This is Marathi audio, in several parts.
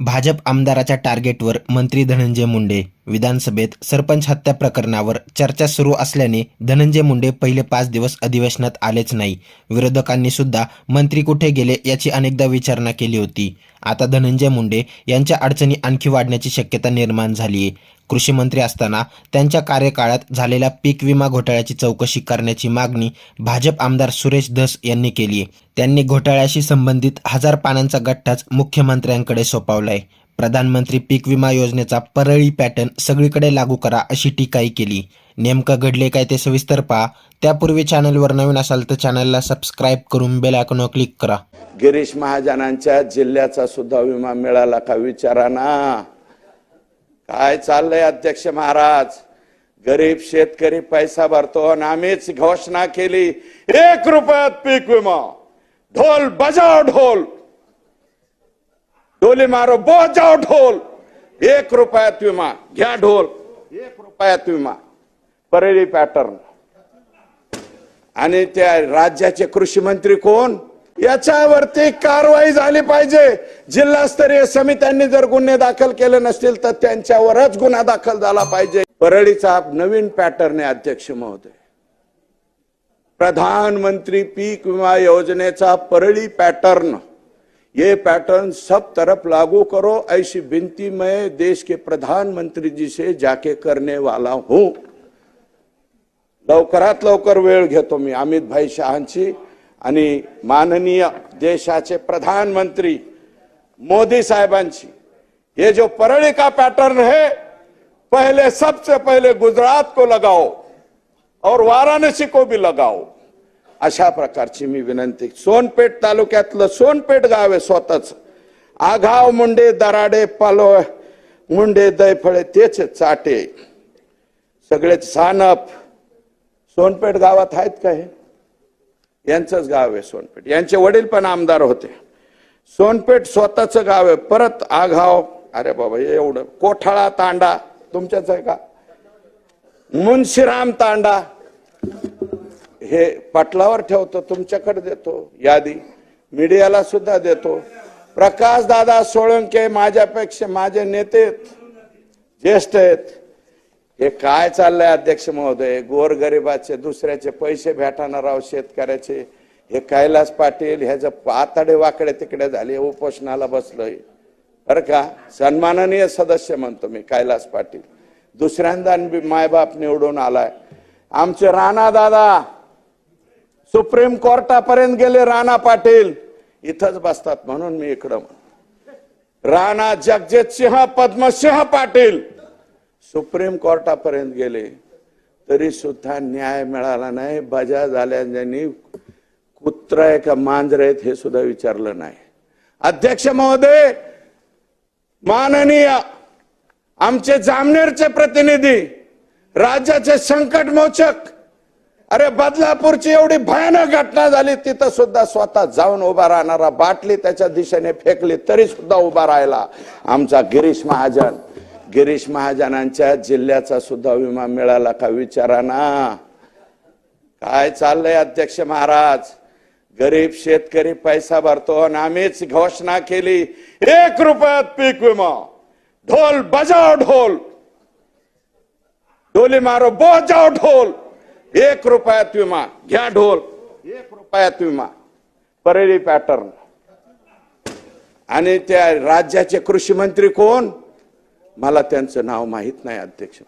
भाजप आमदाराच्या टार्गेटवर मंत्री धनंजय मुंडे. विधानसभेत सरपंच हत्या प्रकरणावर चर्चा सुरू असल्याने धनंजय मुंडे पहिले पाच दिवस अधिवेशनात आलेच नाही. विरोधकांनी सुद्धा मंत्री कुठे गेले याची अनेकदा विचारणा केली होती. आता धनंजय मुंडे यांच्या अडचणी आणखी वाढण्याची शक्यता निर्माण झाली आहे कृषी मंत्री असताना त्यांच्या कार्यकाळात झालेल्या पीक विमा घोटाळ्याची चौकशी करण्याची मागणी भाजप आमदार सुरेश धस यांनी केली आहे. त्यांनी घोटाळ्याशी संबंधित हजार पानांचा गठ्ठाच मुख्यमंत्र्यांकडे सोपवलाय. प्रधानमंत्री पीक विमा योजनेचा परळी पॅटर्न सगळीकडे लागू करा अशी टीकाही केली. नेमकं घडले काय ते सविस्तर पहा. त्यापूर्वी चॅनलवर नवीन असाल तर चॅनलला सबस्क्राईब करून बेल आयकॉनवर क्लिक करा. गिरीश महाजनांच्या जिल्ह्याचा सुद्धा विमा मिळाला का विचारा ना काय चाललंय अध्यक्ष महाराज? गरीब शेतकरी पैसा भरतो आणि आम्हीच घोषणा केली एक रुपयात पीक विमा. ढोल बजाव ढोल. डोली मारो बजाव ढोल. एक रुपयात विमा घ्या ढोल. एक रुपयात विमा. परेली पॅटर्न आणि त्या राज्याचे कृषी मंत्री कोण? याच्यावरती कारवाई झाली पाहिजे. जिल्हास्तरीय समित्यांनी जर गुन्हे दाखल केले नसतील तर त्यांच्यावरच गुन्हा दाखल झाला पाहिजे. परळीचा नवीन पॅटर्न आहे अध्यक्ष महोदय. प्रधानमंत्री पीक विमा योजनेचा परळी पैटर्न. ये पैटर्न सब तरफ लागू करो ऐसी विनती मैं देश के प्रधानमंत्री जी से जाके करने वाला हूं. लवकरात लवकर वेळ घेतो मी अमित भाई शहांची. आणि माननीय देशाचे प्रधानमंत्री मोदी साहेबांची ये जो परळी का पैटर्न है पहले सबसे पहले गुजरात को लगाओ और वाराणसी को भी लगाओ. अशा प्रकारची मी विनंती सोनपेठ तालुक्यातलं सोनपेठ गाव आहे स्वतःच. आघाव मुंडे दराडे पालो मुंडे दैफळे तेच चाटे. सगळेच सानप सोनपेठ गावात आहेत का हे? यांचंच गाव आहे सोनपेठ. यांचे वडील पण आमदार होते. सोनपेठ स्वतःचं गाव आहे. परत आघाव अरे बाबा एवढं. कोठाळा तांडा तुमच्याच आहे का? मुन्शीराम तांडा. हे पटलावर ठेवतो तुमच्याकडे देतो यादी. मीडियाला सुद्धा देतो. प्रकाश दादा सोळंके माझ्यापेक्षा माझे नेते आहेत, ज्येष्ठ आहेत. हे काय चाललंय अध्यक्ष महोदय? गोरगरिबाचे दुसऱ्याचे पैसे भेटणार राव शेतकऱ्याचे. हे कैलास पाटील ह्याचं पातडे वाकडे तिकडे झाले उपोषणाला बसलोय. बरं का? सन्माननीय सदस्य म्हणतो मी कैलास पाटील. दुसऱ्यांदा मायबाप निवडून आलाय. आमचे राणा दादा सुप्रीम कोर्टापर्यंत गेले राणा पाटील. इथंच बसतात म्हणून मी इकडं राणा जगजित सिंह पद्मसिंह पाटील. सुप्रीम कोर्टापर्यंत गेले तरी सुद्धा न्याय मिळाला नाही. बजा झाल्याने कुत्र आहे का मांजर आहेत हे सुद्धा विचारलं नाही. अध्यक्ष महोदय माननीय आमचे जामनेरचे प्रतिनिधी राज्याचे संकट मोचक अरे बदलापूरची एवढी भयानक घटना झाली तिथं सुद्धा स्वतः जाऊन उभा राहणारा बाटली त्याच्या दिशेने फेकली तरी सुद्धा उभा राहिला आमचा गिरीश महाजन. गिरीश महाजनांच्या जिल्ह्याचा सुद्धा विमा मिळाला का विचारा ना काय चाललंय अध्यक्ष महाराज? गरीब शेतकरी पैसा भरतो आणि आम्हीच घोषणा केली एक रुपयात पीक विमा. ढोल बजाव ढोल. डोली मारो बोजाव ढोल. एक रुपयात विमा. घ्या ढोल. एक रुपयात विमा. परेली पॅटर्न. आणि त्या राज्याचे कृषी मंत्री कोण? मला त्यांचं नाव माहीत नाही अध्यक्ष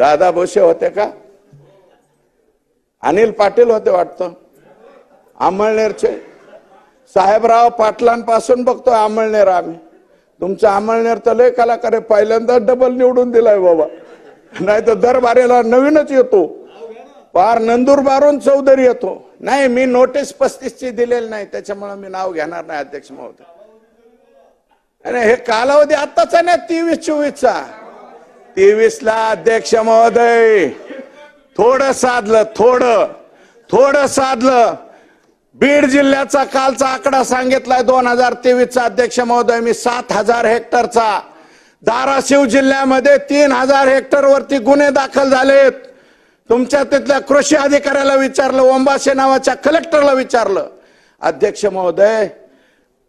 दादा भोसे होते का? अनिल पाटील होते वाटतं. आमळनेरचे. साहेबराव पाटलांपासून बघतो आमळनेर आम्ही. तुमचं आमळनेर तर लय कलाकार आहे. पहिल्यांदा डबल निवडून दिलाय बाबा. नाही तर दरबारेला नवीनच येतो. पार नंदुरबारून चौधरी येतो. नाही मी नोटीस पस्तीसची दिलेली नाही त्याच्यामुळे मी नाव घेणार नाही अध्यक्ष महोदय. आणि हे कालावधी आत्ताचा नाही तेवीस चोवीसचा तेवीस ला अध्यक्ष महोदय. थोडं साधलं थोडं थोडं साधलं. बीड जिल्ह्याचा कालचा आकडा सांगितलाय दोन हजार तेवीसचा अध्यक्ष महोदय. मी सात हजार हेक्टरचा. धाराशिव जिल्ह्यामध्ये तीन हजार हेक्टरवरती गुन्हे दाखल झालेत. तुमच्या तिथल्या कृषी अधिकाऱ्याला विचारलं ओंबासे नावाच्या कलेक्टरला विचारलं अध्यक्ष महोदय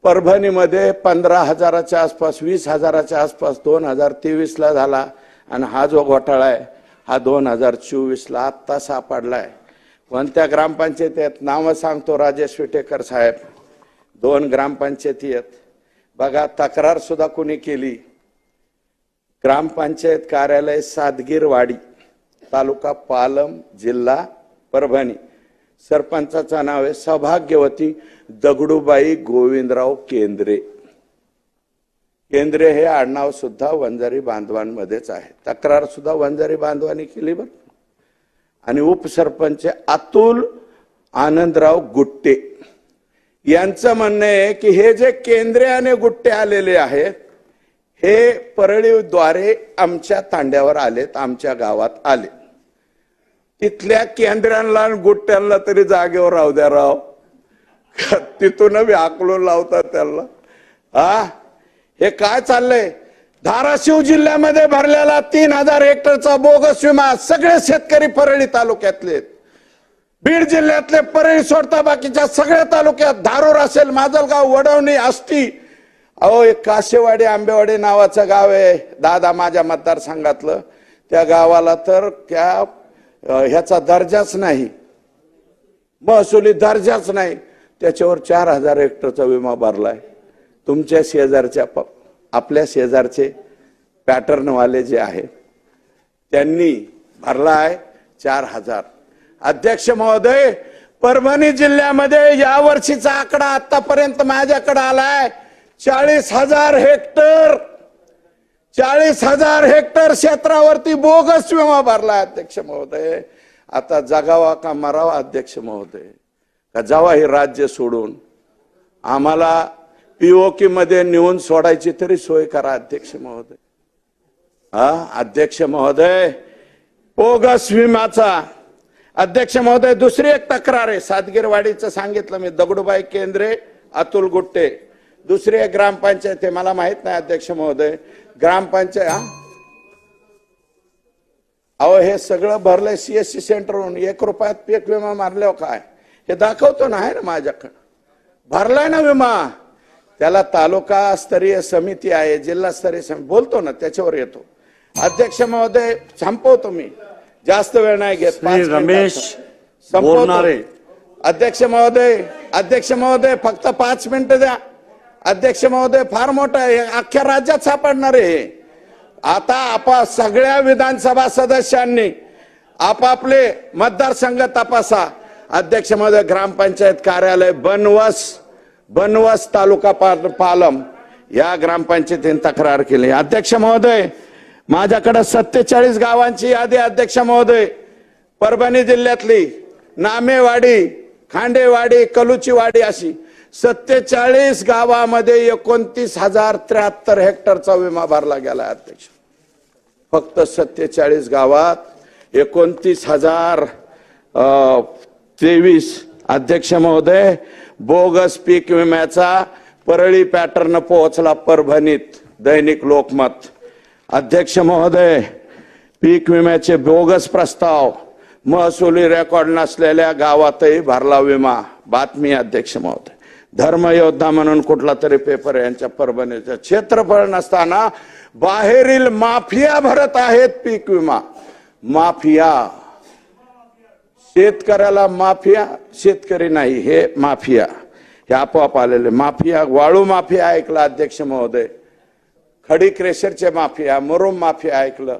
परभणीमध्ये पंधरा हजाराच्या आसपास वीस हजाराच्या आसपास दोन हजार तेवीसला झाला आणि हा जो घोटाळा आहे हा दोन हजार चोवीसला आत्ता आत्ता सापडलाय. कोणत्या ग्रामपंचायतीत नावं सांगतो राजेश विटेकर साहेब. दोन ग्रामपंचायती आहेत. बघा तक्रार सुद्धा कोणी केली? ग्रामपंचायत कार्यालय सादगीरवाडी. तालुका पालम जिल्हा परभणी. सरपंचाचं नाव आहे सौभाग्यवती दगडूबाई गोविंदराव केंद्रे. केंद्रे हे आडनाव सुद्धा वंजारी बांधवांमध्येच आहे. तक्रार सुद्धा वंजारी बांधवांनी केली बरं. आणि उपसरपंच अतुल आनंदराव गुट्टे. यांचं म्हणणं आहे की हे जे केंद्रे आणि गुट्टे आलेले आहेत हे परळीद्वारे आमच्या तांड्यावर आलेत आमच्या गावात आले तिथल्या केंद्रांना गोट्यांना तरी जागेवर राहू द्या राव. तिथून बी आकलून लावतात त्यांना. हा हे काय चाललंय? धाराशिव जिल्ह्यामध्ये भरलेला तीन हजार हेक्टरचा बोगस विमा सगळे शेतकरी परळी तालुक्यातले आहेत. बीड जिल्ह्यातले परळी सोडता बाकीच्या सगळ्या तालुक्यात धारूर असेल माजलगाव वडवणी आष्टी. अहो एक काशेवाडी आंबेवाडी नावाचं गाव आहे. दादा माझ्या मतदारसंघातलं. त्या गावाला तर त्या ह्याचा दर्जाच नाही. महसुली दर्जाच नाही. त्याच्यावर चार हजार हेक्टरचा विमा भरलाय. तुमच्या शेजारच्या प- आपल्या शेजारचे पॅटर्नवाले जे आहे त्यांनी भरला आहे चार हजार. अध्यक्ष महोदय परभणी जिल्ह्यामध्ये या वर्षीचा आकडा आतापर्यंत माझ्याकडे आलाय. चाळीस हजार हेक्टर चाळीस हजार हेक्टर क्षेत्रावरती बोगस विमा भरला अध्यक्ष महोदय. आता जगावा का मरावा अध्यक्ष महोदय? का जावा हे राज्य सोडून? आम्हाला पीओके मध्ये नेऊन सोडायची तरी सोय करा अध्यक्ष महोदय. हा अध्यक्ष महोदय बोगस विमाचा अध्यक्ष महोदय दुसरी एक तक्रार आहे. सातगिरवाडीचं सांगितलं मी दगडूबाई केंद्रे अतुल गुट्टे. दुसरी एक ग्रामपंचायत आहे मला माहीत नाही अध्यक्ष महोदय. ग्रामपंचायत हा? अहो हे सगळं भरलंय सीएससी सेंटरवरून एक रुपयात पीक विमा मारल्यावर काय हे दाखवतो ना आहे ना माझ्याकडं भरलाय ना विमा त्याला तालुका स्तरीय समिती आहे जिल्हा स्तरीय समिती बोलतो ना त्याच्यावर येतो अध्यक्ष महोदय संपवतो मी जास्त वेळ नाही घेत. रमेश संपवतो. बोरनारे. अध्यक्ष महोदय अध्यक्ष महोदय फक्त पाच मिनिटं द्या अध्यक्ष महोदय फार मोठं आहे. हे अख्ख्या राज्यात सापडणार आहे आता आपा सगळ्या विधानसभा सदस्यांनी आपापले मतदारसंघ तपासा. अध्यक्ष महोदय ग्रामपंचायत कार्यालय बनवस बनवस तालुका पालम या ग्रामपंचायतीने तक्रार केली. अध्यक्ष महोदय माझ्याकडे सत्तेचाळीस गावांची यादी अध्यक्ष महोदय. परभणी जिल्ह्यातली नामेवाडी खांडेवाडी कलुचीवाडी अशी. सत्तेचाळीस गावामध्ये एकोणतीस हजार त्र्याहत्तर हेक्टरचा विमा भरला गेला अध्यक्ष. फक्त सत्तेचाळीस गावात एकोणतीस हजार तेवीस अध्यक्ष महोदय बोगस पीक विम्याचा परळी पॅटर्न पोहोचला परभणीत दैनिक लोकमत. अध्यक्ष महोदय पीक विम्याचे बोगस प्रस्ताव महसुली रेकॉर्ड नसलेल्या गावातही भरला विमा. बातमी अध्यक्ष महोदय. धर्मयोद्धा म्हणून कुठला तरी पेपर यांच्या परभणीचं. क्षेत्रफळ नसताना बाहेरील माफिया भरत आहेत पीक विमा. माफिया. शेतकऱ्याला माफिया शेतकरी नाही हे माफिया. हे आपोआप आलेले माफिया वाळू माफिया ऐकला अध्यक्ष महोदय. खडी क्रेशरचे माफिया मुरुम माफिया ऐकलं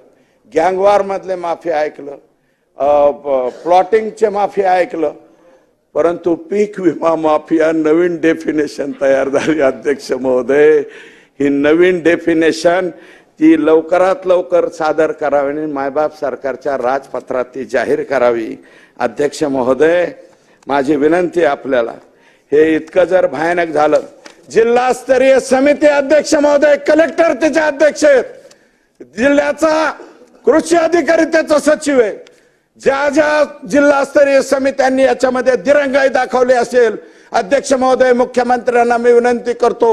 गँगवार मधले माफिया ऐकलं प्लॉटिंगचे माफिया ऐकलं परंतु पीक विमा माफिया नवीन डेफिनेशन तयार झाली अध्यक्ष महोदय. ही नवीन डेफिनेशन ती लवकरात लवकर सादर करावी आणि मायबाप सरकारच्या राजपत्रात ती जाहीर करावी. अध्यक्ष महोदय माझी विनंती आहे आपल्याला. हे इतकं जर भयानक झालं जिल्हास्तरीय समिती अध्यक्ष महोदय कलेक्टर त्याचे अध्यक्ष आहेत. जिल्ह्याचा कृषी अधिकारी त्याचा सचिव आहे. ज्या ज्या जिल्हास्तरीय समित्यांनी याच्यामध्ये दिरंगाई दाखवली असेल अध्यक्ष महोदय मुख्यमंत्र्यांना मी विनंती करतो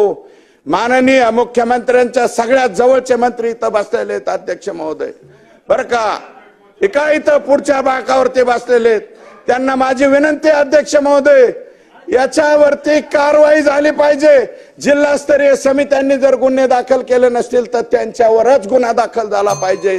माननीय मुख्यमंत्र्यांच्या सगळ्यात जवळचे मंत्री इथं बसलेले आहेत अध्यक्ष महोदय. बर का? एका इथं पुढच्या बाकावरती बसलेले आहेत. त्यांना माझी विनंती अध्यक्ष महोदय याच्यावरती कारवाई झाली पाहिजे. जिल्हास्तरीय समित्यांनी जर गुन्हे दाखल केले नसतील तर त्यांच्यावरच गुन्हा दाखल झाला पाहिजे.